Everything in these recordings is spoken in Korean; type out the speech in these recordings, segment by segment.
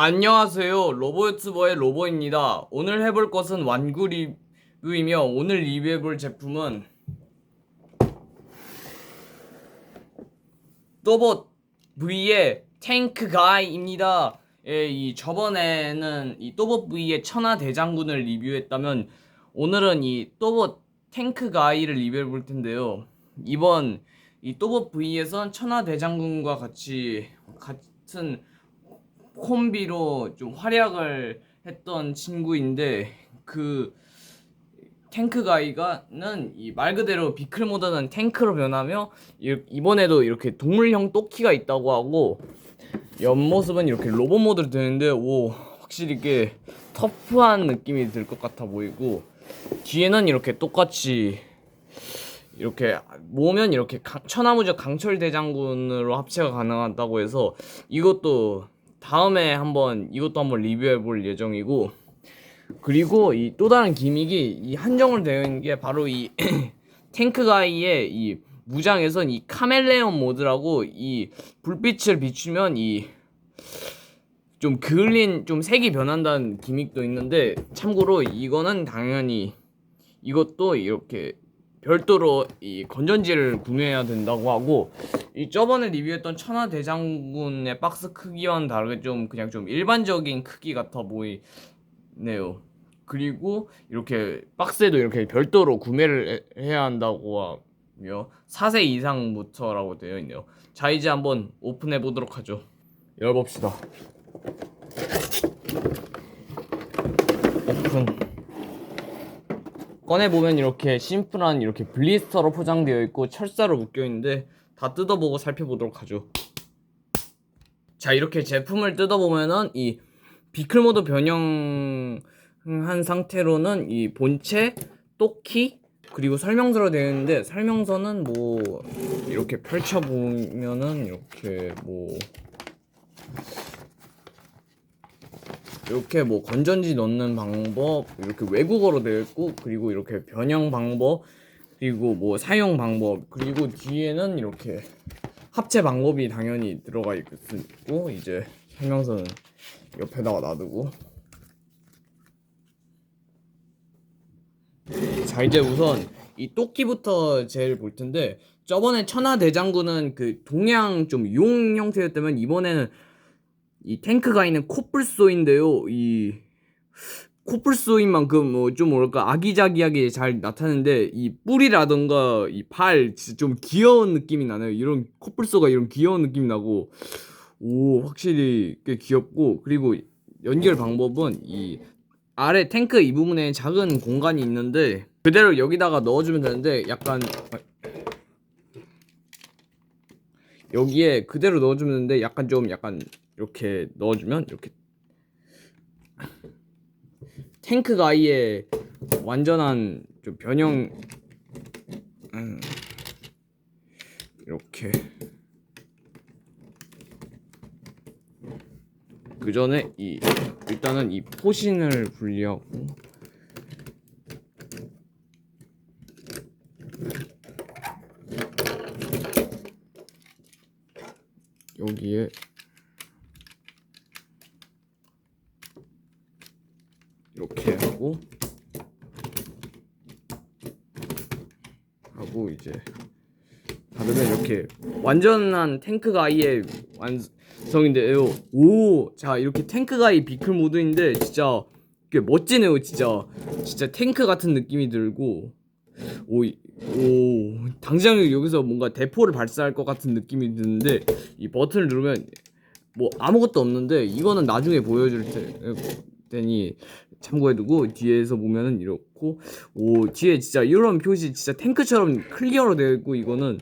안녕하세요. 로보유튜버의 로보입니다. 오늘 해볼 것은 완구 리뷰이며 오늘 리뷰해볼 제품은 또봇 V의 탱크 가이입니다. 예, 이 저번에는 이 또봇 V의 천하 대장군을 리뷰했다면 오늘은 이 또봇 탱크 가이를 리뷰해볼 텐데요. 이번 이 또봇 V에선 천하 대장군과 같이 같은 콤비로 좀 활약을 했던 친구인데 그 탱크 가이가는 이 말 그대로 비클 모드는 탱크로 변하며 이- 이번에도 이렇게 동물형 또키가 있다고 하고 옆모습은 이렇게 로봇 모드로 되는데 오 확실히 이게 터프한 느낌이 들 것 같아 보이고 뒤에는 이렇게 똑같이 이렇게 모으면 이렇게 강- 천하무적 강철 대장군으로 합체가 가능하다고 해서 이것도 다음에 한번 이것도 한번 리뷰해 볼 예정이고 그리고 이 또 다른 기믹이 이 한정을 되어 있는 게 바로 이 탱크 가이의 이 무장에선 이 카멜레온 모드라고 이 불빛을 비추면 이 좀 그을린 좀 색이 변한다는 기믹도 있는데 참고로 이거는 당연히 이것도 이렇게 별도로 이 건전지를 구매해야 된다고 하고 이 저번에 리뷰했던 천하 대장군의 박스 크기와는 다르게 좀 그냥 좀 일반적인 크기 같아 보이네요. 그리고 이렇게 박스에도 이렇게 별도로 구매를 해- 해야 한다고 하며 4세 이상부터라고 되어 있네요. 자 이제 한번 오픈해 보도록 하죠. 열어봅시다. 오픈. 꺼내 보면 이렇게 심플한 이렇게 블리스터로 포장되어 있고 철사로 묶여 있는데 다 뜯어보고 살펴보도록 하죠. 자 이렇게 제품을 뜯어보면은 이 비클 모드 변형한 상태로는 이 본체, 또키 그리고 설명서로 되어 있는데 설명서는 뭐 이렇게 펼쳐 보면은 이렇게 뭐 이렇게 뭐 건전지 넣는 방법 이렇게 외국어로 되어 있고 그리고 이렇게 변형 방법 그리고 뭐 사용 방법 그리고 뒤에는 이렇게 합체 방법이 당연히 들어가 있고 이제 설명서는 옆에다가 놔두고. 자 이제 우선 이 또끼부터 제일 볼 텐데 저번에 천하 대장군은 그 동양 좀 용 형태였다면 이번에는 이 탱크가 있는 코뿔소인데요. 이 코뿔소인 만큼 뭐좀 뭐랄까 아기자기하게 잘 나타내는데 이 뿔이라던가 이팔 진짜 좀 귀여운 느낌이 나네요. 이런 코뿔소가 이런 귀여운 느낌이 나고 오 확실히 꽤 귀엽고 그리고 연결 방법은 이 아래 탱크 이 부분에 작은 공간이 있는데 그대로 여기다가 넣어주면 되는데 약간 여기에 그대로 넣어주면 되는데 약간 좀 약간 이렇게 넣어주면 이렇게 탱크가 아예 완전한 좀 변형 음, 이렇게. 그 전에 이 일단은 이 포신을 분리하고 여기에 이렇게 하고 하고 이제 닫으면 이렇게 완전한 탱크 가이의 완성인데요. 오, 자 이렇게 탱크 가이 비클 모드인데 진짜 꽤 멋지네요, 진짜. 진짜 탱크 같은 느낌이 들고 오, 이- 오, 당장 여기서 뭔가 대포를 발사할 것 같은 느낌이 드는데 이 버튼을 누르면 뭐 아무것도 없는데 이거는 나중에 보여줄 테, 테니 참고해두고 뒤에서 보면은 이렇고 오 뒤에 진짜 이런 표시 진짜 탱크처럼 클리어로 되어 있고 이거는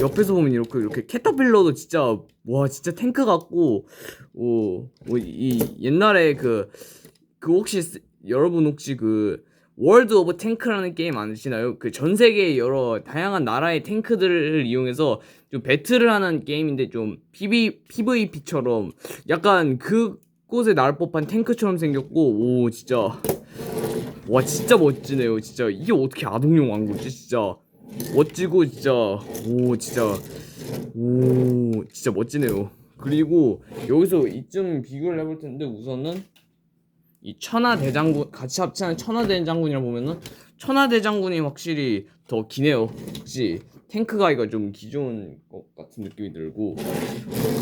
옆에서 보면 이렇게 이렇게 캐터필러도 진짜 와 진짜 탱크 같고 오이 옛날에 그그 혹시 쓰- 여러분 혹시 그 월드 오브 탱크라는 게임 아시나요? 그 전 세계 여러 다양한 나라의 탱크들을 이용해서 좀 배틀을 하는 게임인데 좀 PV, PVP처럼 약간 그 곳에 나올 법한 탱크처럼 생겼고 오 진짜. 와 진짜 멋지네요 진짜. 이게 어떻게 아동용 왕구지 진짜. 멋지고 진짜. 오 진짜. 오 진짜 멋지네요. 그리고 여기서 이쯤 비교를 해볼 텐데 우선은 이 천하 대장군 같이 합치는 천하 대장군이라 보면은 천하 대장군이 확실히 더 기네요. 혹시 탱크 가이가 좀 기존 것 같은 느낌이 들고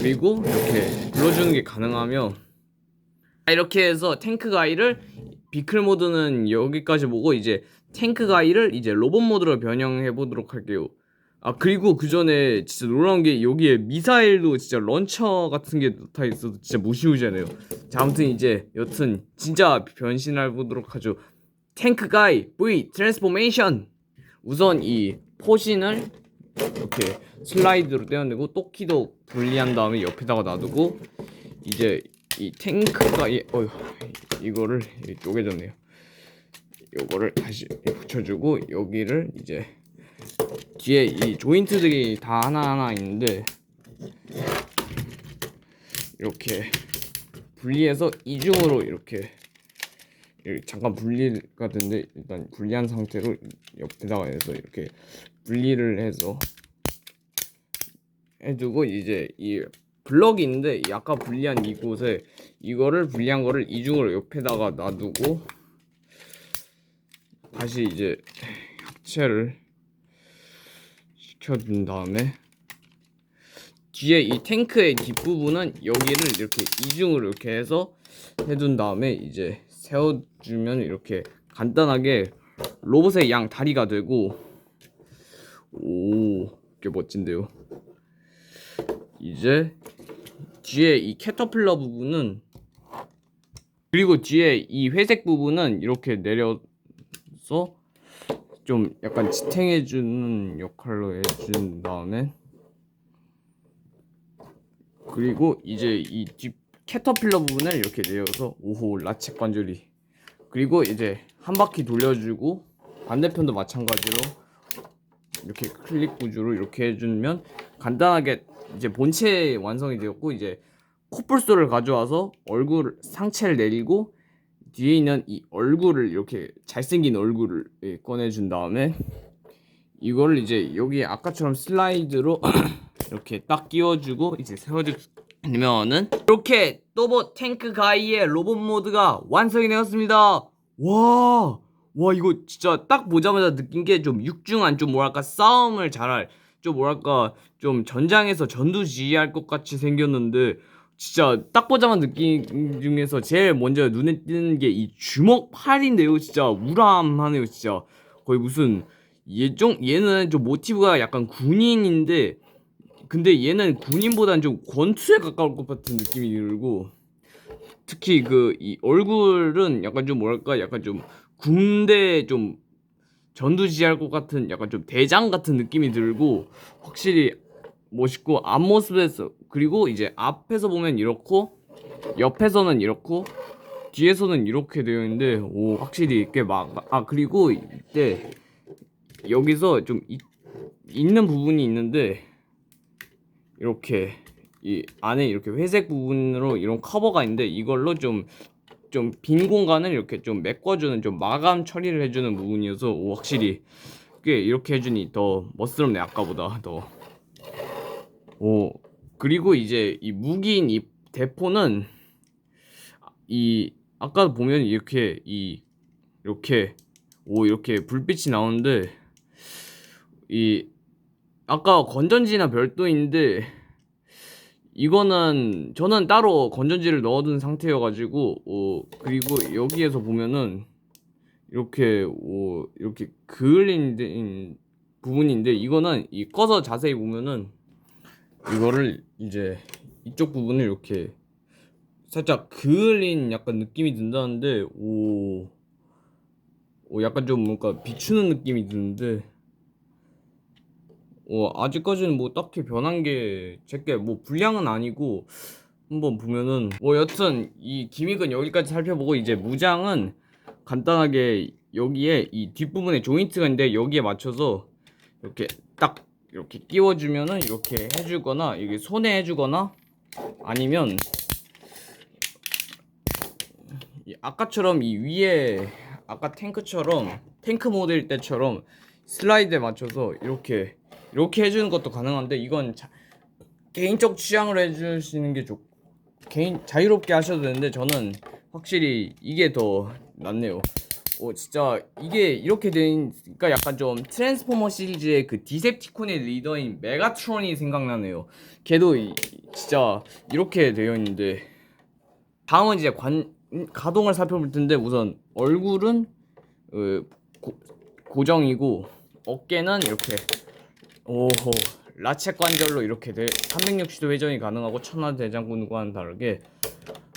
그리고 이렇게 불러주는 게 가능하며 이렇게 해서 탱크 가이를 비클 모드는 여기까지 보고 이제 탱크 가이를 이제 로봇 모드로 변형해 보도록 할게요. 아 그리고 그 전에 진짜 놀라운 게 여기에 미사일도 진짜 런처 같은 게 다 있어서 진짜 무시무시하네요. 자 아무튼 이제 여튼 진짜 변신해 보도록 하죠. 탱크 가이 V 트랜스포메이션 우선 이 포신을 이렇게 슬라이드로 떼어내고 또키도 분리한 다음에 옆에다가 놔두고 이제 이 탱크가 이 어휴 이거를 이 쪼개졌네요. 이거를 다시 붙여주고 여기를 이제 뒤에 이 조인트들이 다 하나하나 있는데 이렇게 분리해서 이중으로 이렇게 잠깐 분리가 됐는데 일단 분리한 상태로 옆에다가 해서 이렇게 분리를 해서 해두고 이제 이 블럭이 있는데 이 아까 분리한 이곳에 이거를 분리한 거를 이중으로 옆에다가 놔두고 다시 이제 합체를 시켜준 다음에 뒤에 이 탱크의 뒷부분은 여기를 이렇게 이중으로 이렇게 해서 해둔 다음에 이제 세워주면 이렇게 간단하게 로봇의 양 다리가 되고 오, 꽤 멋진데요. 이제 뒤에 이 캐터필러 부분은 그리고 뒤에 이 회색 부분은 이렇게 내려서 좀 약간 지탱해주는 역할로 해준 다음에 그리고 이제 이 뒷 캐터필러 부분을 이렇게 내려서 오호 라쳇 관절이. 그리고 이제 한 바퀴 돌려주고 반대편도 마찬가지로 이렇게 클릭 구조로 이렇게 해주면 간단하게 이제 본체 완성이 되었고 이제 코뿔소를 가져와서 얼굴 상체를 내리고 뒤에 있는 이 얼굴을 이렇게 잘생긴 얼굴을 예, 꺼내준 다음에 이거를 이제 여기 아까처럼 슬라이드로 이렇게 딱 끼워주고 이제 세워주면은 이렇게 또보 탱크 가이의 로봇 모드가 완성이 되었습니다. 와, 와 이거 진짜 딱 보자마자 느낀 게 좀 육중한 좀 뭐랄까 싸움을 잘할 좀 뭐랄까 좀 전장에서 전투 지휘할 것 같이 생겼는데 진짜 딱 보자마자 느낌 중에서 제일 먼저 눈에 띄는 게 이 주먹 팔인데요. 진짜 우람하네요. 진짜 거의 무슨 얘좀 얘는 좀 모티브가 약간 군인인데 근데 얘는 군인보다는 좀 권투에 가까울 것 같은 느낌이 들고 특히 그 이 얼굴은 약간 좀 뭐랄까 약간 좀 군대 좀 전투 지휘할 것 같은 약간 좀 대장 같은 느낌이 들고 확실히 멋있고 앞모습에서 그리고 이제 앞에서 보면 이렇고 옆에서는 이렇고 뒤에서는 이렇게 되어 있는데 오 확실히 꽤막아 그리고 이때 여기서 좀 이, 있는 부분이 있는데 이렇게 이 안에 이렇게 회색 부분으로 이런 커버가 있는데 이걸로 좀 좀 빈 공간을 이렇게 좀 메꿔주는 좀 마감 처리를 해주는 부분이어서 오, 확실히 꽤 이렇게 해주니 더 멋스럽네 아까보다 더. 오 그리고 이제 이 무기인 이 대포는 이 아까 보면 이렇게 이 이렇게 오 이렇게 불빛이 나오는데 이 아까 건전지나 별도인데 이거는 저는 따로 건전지를 넣어둔 상태여가지고 어 그리고 여기에서 보면은 이렇게 오 이렇게 그을린 부분인데 이거는 이 꺼서 자세히 보면은 이거를 이제 이쪽 부분을 이렇게 살짝 그을린 약간 느낌이 든다는데 오, 오 약간 좀 뭔가 비추는 느낌이 드는데 어, 아직까지는 뭐 딱히 변한 게 제게 뭐 불량은 아니고 한번 보면은 뭐 여튼 이 기믹은 여기까지 살펴보고 이제 무장은 간단하게 여기에 이 뒷부분에 조인트가 있는데 여기에 맞춰서 이렇게 딱 이렇게 끼워주면은 이렇게 해주거나 이게 손에 해주거나 아니면 이 아까처럼 이 위에 아까 탱크처럼 탱크 모델 때처럼 슬라이드에 맞춰서 이렇게 이렇게 해주는 것도 가능한데 이건 자, 개인적 취향을 해주시는 게 좋. 개인 자유롭게 하셔도 되는데 저는 확실히 이게 더 낫네요. 오 진짜 이게 이렇게 되니까 약간 좀 트랜스포머 시리즈의 그 디셉티콘의 리더인 메가트론이 생각나네요. 걔도 이- 진짜 이렇게 되어 있는데 다음은 이제 관 가동을 살펴볼 텐데 우선 얼굴은 어, 고, 고정이고 어깨는 이렇게 오호. 라쳇 관절로 이렇게 돼. 360도 회전이 가능하고 천하 대장군과는 다르게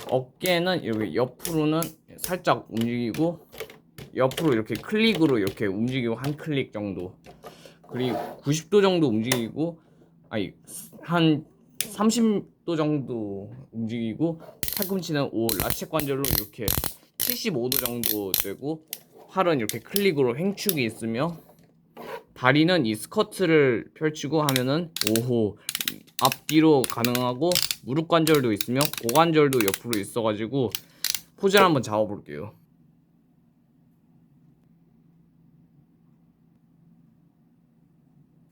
어깨는 이렇게 옆으로는 살짝 움직이고 옆으로 이렇게 클릭으로 이렇게 움직이고 한 클릭 정도. 그리고 90도 정도 움직이고 아니 한 30도 정도 움직이고 팔꿈치는 오 라쳇 관절로 이렇게 75도 정도 되고 팔은 이렇게 클릭으로 횡축이 있으며 다리는 이 스커트를 펼치고 하면은 오호 앞뒤로 가능하고 무릎 관절도 있으며 고관절도 옆으로 있어가지고 포즈를 한번 잡아볼게요.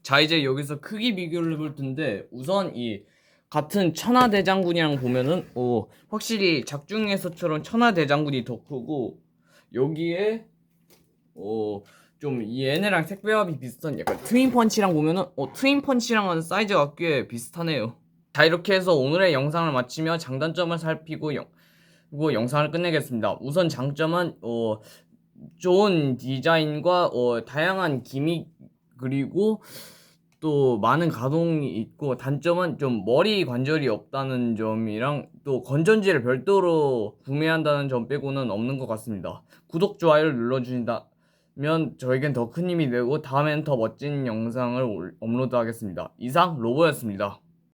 자 이제 여기서 크기 비교를 해볼 텐데 우선 이 같은 천하대장군이랑 보면은 오 확실히 작중에서처럼 천하대장군이 더 크고 여기에 어 좀 얘네랑 색배합이 비슷한 약간 트윈 펀치랑 보면은 어 트윈 펀치랑은 사이즈가 꽤 비슷하네요. 자 이렇게 해서 오늘의 영상을 마치며 장단점을 살피고 영, 그리고 영상을 끝내겠습니다. 우선 장점은 어 좋은 디자인과 어 다양한 기믹 그리고 또 많은 가동이 있고 단점은 좀 머리 관절이 없다는 점이랑 또 건전지를 별도로 구매한다는 점 빼고는 없는 것 같습니다. 구독 좋아요를 눌러주신다 면 저에겐 더 큰 힘이 되고 다음엔 더 멋진 영상을 올- 업로드하겠습니다. 이상 로보였습니다.